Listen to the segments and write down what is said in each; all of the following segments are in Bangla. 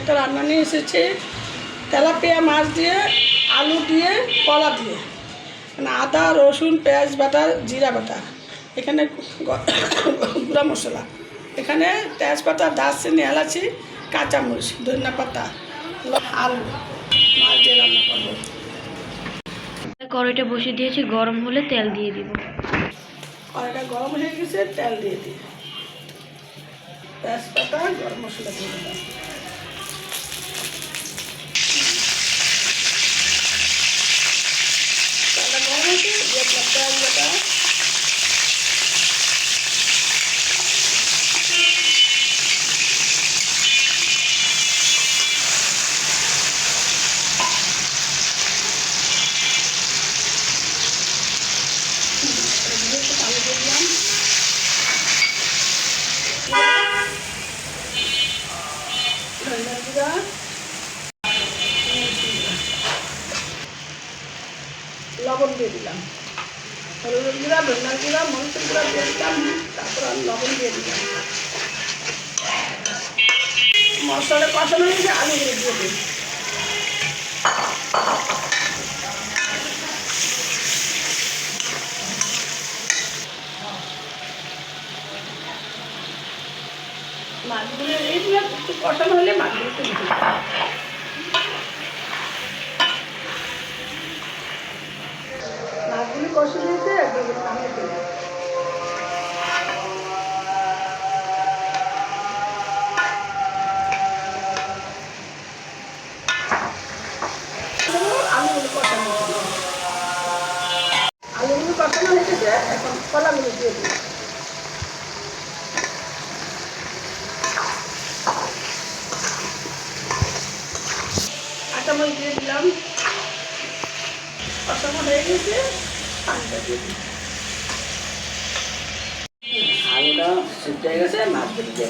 একটা রান্না নিয়ে এসেছি। তেলাপিয়া মাছ দিয়ে আলু দিয়ে কলা দিয়ে। মানে আদা রসুন পেঁয়াজ বাটা জিরা বাটা। এখানে গুঁড়া মশলা। এখানে তেজপাতা দারচিনি এলাচি কাঁচামরিচ ধনিয়া পাতা আলু। মাছ দিয়ে রান্না করব। কড়াইটা বসিয়ে দিয়েছি গরম হলে তেল দিয়ে দিব। কড়াইটা গরম হয়ে গেছে তেল দিয়ে দিই। তেজপাতা গরম মশলা দিয়ে দিলাম তেলটা গরম হয়েছে দিয়ে দিলাম পেঁয়াজ বাটা দিয়ে একটু পানি দিয়ে দিলাম ধনিয়া জিরা লবণ দিয়ে দিলাম। হলুদের গুঁড়া, ধনিয়ার গুঁড়া, মরিচের গুঁড়া দিয়ে দিলাম, তারপর লবণ দিয়ে দিলাম। মশলাটা কষানো হয়েছে আলুগুলো দিয়ে দিই মাছগুলো এইগুলো একটু কষানো হলে মাছগুলো। মাছগুলি কষে দিয়েছে একদম নামিয়ে ফেলে আলুগুলো হয়েছে। কষানো হয়ে গেছে দিয়ে দিই কাঁচামরিচ দিয়ে দিলাম। কষানো হয়ে গেছে। পানিটা দিয়ে আলুটা সিদ্ধ হয়ে গেছে দিয়ে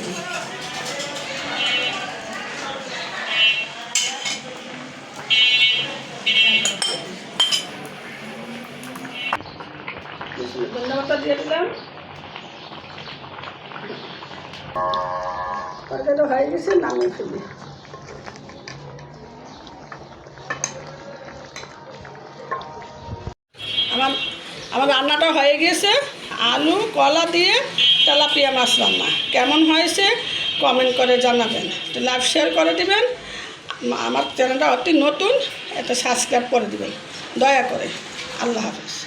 ধন্যবাদ দিয়ে দিলাম। হয়ে গেছে নামিয়ে ফেলি। আমার রান্নাটা হয়ে গিয়েছে। আলু, কলা দিয়ে তেলাপিয়া মাছ রান্না। কেমন হয়েছে কমেন্ট করে জানাবেন। লাইভ শেয়ার করে দিবেন। আমার চ্যানেলটা অতি নতুন, এটা সাবস্ক্রাইব করে দিবেন। দয়া করে। আল্লাহ হাফিজ।